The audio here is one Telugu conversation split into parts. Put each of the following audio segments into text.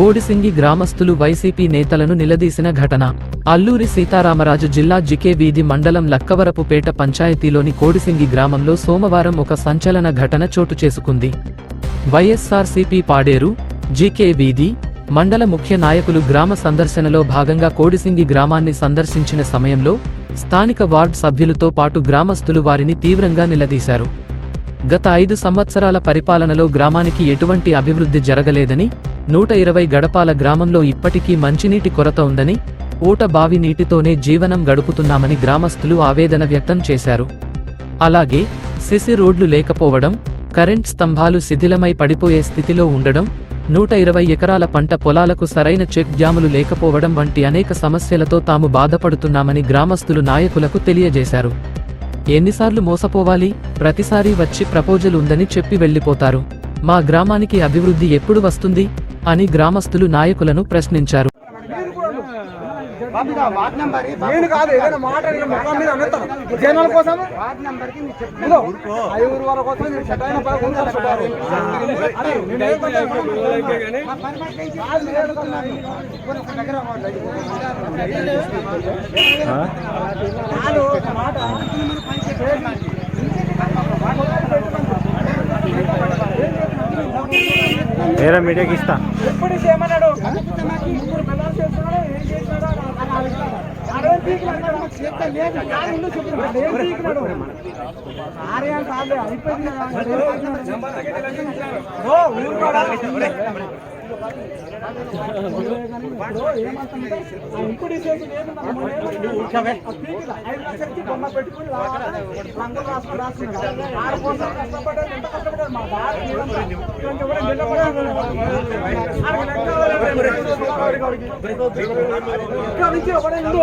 కోడిసింగి గ్రామస్తులు వైసీపీ నేతలను నిలదీసిన ఘటన. అల్లూరి సీతారామరాజు జిల్లా జికే వీధి మండలం లక్కవరపుపేట పంచాయతీలోని కోడిసింగి గ్రామంలో సోమవారం ఒక సంచలన ఘటన చోటు చేసుకుంది. వైఎస్ఆర్సీపీ పాడేరు జీకే వీధి మండల ముఖ్య నాయకులు గ్రామ సందర్శనలో భాగంగా కోడిసింగి గ్రామాన్ని సందర్శించిన సమయంలో స్థానిక వార్డ్ సభ్యులతో పాటు గ్రామస్తులు వారిని తీవ్రంగా నిలదీశారు. గత ఐదు సంవత్సరాల పరిపాలనలో గ్రామానికి ఎటువంటి అభివృద్ధి జరగలేదని నూట ఇరవై గడపాల గ్రామంలో ఇప్పటికీ మంచినీటి కొరత ఉందని ఊట బావి నీటితోనే జీవనం గడుపుతున్నామని గ్రామస్తులు ఆవేదన వ్యక్తం చేశారు. అలాగే సిసి రోడ్లు లేకపోవడం కరెంట్ స్తంభాలు శిథిలమై పడిపోయే స్థితిలో ఉండడం నూట ఇరవై ఎకరాల పంట పొలాలకు సరైన చెక్ డ్యాములు లేకపోవడం వంటి అనేక సమస్యలతో తాము బాధపడుతున్నామని గ్రామస్తులు నాయకులకు తెలియజేశారు. ఎన్నిసార్లు మోసపోవాలి? ప్రతిసారి వచ్చి ప్రపోజల్ ఉందని చెప్పి వెళ్ళిపోతారు. మా గ్రామానికి అభివృద్ధి ఎప్పుడు వస్తుంది? అని గ్రామస్తులు నాయకులను ప్రశ్నించారు. నేను కాదు ఏదైనా మాట ముఖం మీద అనేస్తాను జనాల కోసం? ఐదుగురు వాళ్ళ కోసం మాట. వేరే మీడియాకి ఇస్తా ఎప్పుడు చేయమన్నాడు ముగ్గురు పిల్లలు చేస్తున్నాడు బొమ్మ పెట్టుకుని రంగులు రాసుకుని రాసుకున్నాడు. కోసం కష్టపడ్డాడు, ఎంత కష్టపడ్డాడు? మా ఇక్కడ నుంచి ఒకడే ఇందు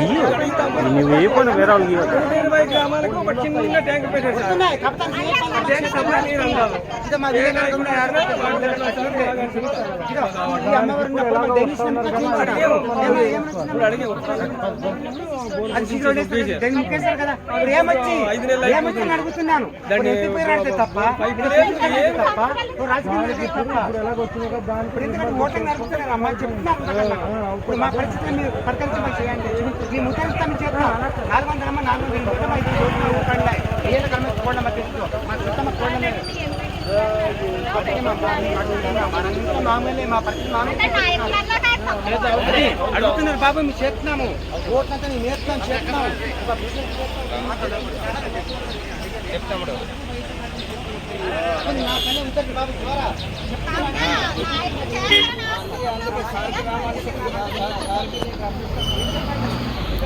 నువ్వు ఏ పని వేరే వాళ్ళకి ఇరవై గ్రామాలకు ఒక చిన్న ట్యాంక్ పెట్టారు అడుగుతున్నాను తప్ప తప్ప నడుపుతున్నాను చెప్తున్నాను మా పరిస్థితి మీరు పరికరించమని చేయండి. వందల మొత్తం ఐదు ఓట్లు ఊకండి ఏళ్ళ కలమ కోళ్ళ మా తెలుసు మా చుట్టమ కోళ్ళ మనంతా మామూలే మా పరిస్థితి మామూలే. అడుగుతున్నారు బాబు మేము చేస్తున్నాము. ఓట్లంతా నేను నేర్చుకొని చేస్తున్నాము. ఉంటుంది బాబు ద్వారా మీ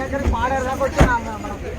దగ్గర పాడారు కాబట్టి వచ్చినా మనకి